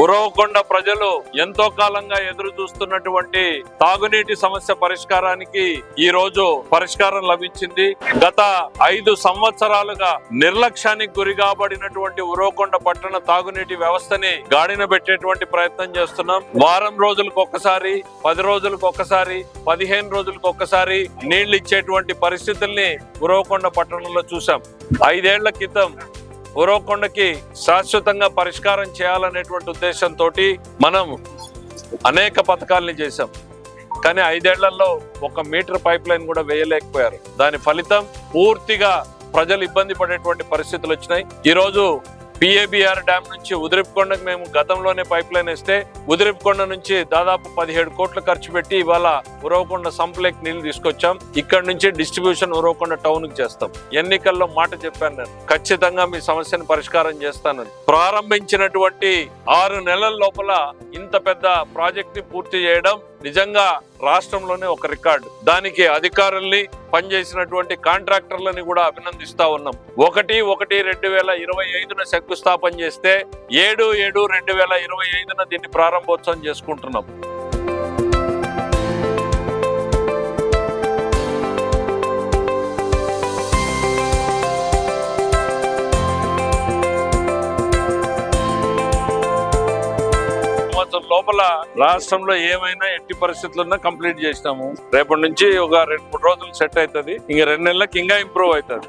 ఉరవకొండ ప్రజలు ఎంతో కాలంగా ఎదురు చూస్తున్నటువంటి తాగునీటి సమస్య పరిష్కారానికి ఈ రోజు పరిష్కారం లభించింది. గత ఐదు సంవత్సరాలుగా నిర్లక్ష్యానికి గురి కాబడినటువంటి ఉరవకొండ పట్టణ తాగునీటి వ్యవస్థని గాడిన పెట్టేటువంటి ప్రయత్నం చేస్తున్నాం. వారం రోజులకు ఒక్కసారి పది రోజులకు ఒక్కసారి పదిహేను రోజులకు ఒక్కసారి నీళ్ళు ఇచ్చేటువంటి పరిస్థితుల్ని ఉరవకొండ పట్టణంలో చూసాం ఐదేళ్ళ క్రితం ఉరవకొండకి శాశ్వతంగా పరిష్కారం చేయాలనేటువంటి ఉద్దేశంతో మనం అనేక పథకాలని చేశాం. కానీ ఐదేళ్ళలో ఒక మీటర్ పైప్ లైన్ కూడా వేయలేకపోయారు. దాని ఫలితం పూర్తిగా ప్రజలు ఇబ్బంది పడేటువంటి పరిస్థితులు వచ్చినాయి. ఈరోజు పిఏబిఆర్ డ్యామ్ నుంచి ఉదిరిపికొండకు మేము గతంలోనే పైప్ లైన్ ఇస్తే ఉదిరిపికొండ నుంచి దాదాపు పదిహేడు కోట్లు ఖర్చు పెట్టి ఇవాళ ఉరవకొండ సంప్లేక్ నీళ్ళు తీసుకొచ్చాం. ఇక్కడ నుంచి డిస్ట్రిబ్యూషన్ ఉరవకొండ టౌన్కి చేస్తాం. ఎన్నికల్లో మాట చెప్పాను నేను. ఖచ్చితంగా మీ సమస్యను పరిష్కారం చేస్తాను. ప్రారంభించినటువంటి ఆరు నెలల లోపల ఇంత పెద్ద ప్రాజెక్ట్ని పూర్తి చేయడం నిజంగా రాష్ట్రంలోనే ఒక రికార్డు. దానికి అధికారుల్ని పనిచేసినటువంటి కాంట్రాక్టర్లని కూడా అభినందిస్తా ఉన్నాం. ఒకటి ఒకటి రెండు వేల ఇరవై ఐదున శంకుస్థాపన చేస్తే ఏడు ఏడు రెండు వేల ఇరవై ఐదున దీన్ని ప్రారంభోత్సవం చేసుకుంటున్నాం. సంవత్సరం లోపల రాష్ట్రంలో ఏమైనా ఎట్టి పరిస్థితులున్నా కంప్లీట్ చేసినాము. రేపటి నుంచి ఒక రెండు మూడు రోజులు సెట్ అవుతుంది. ఇంకా రెండు నెలలకు ఇంకా ఇంప్రూవ్ అవుతుంది.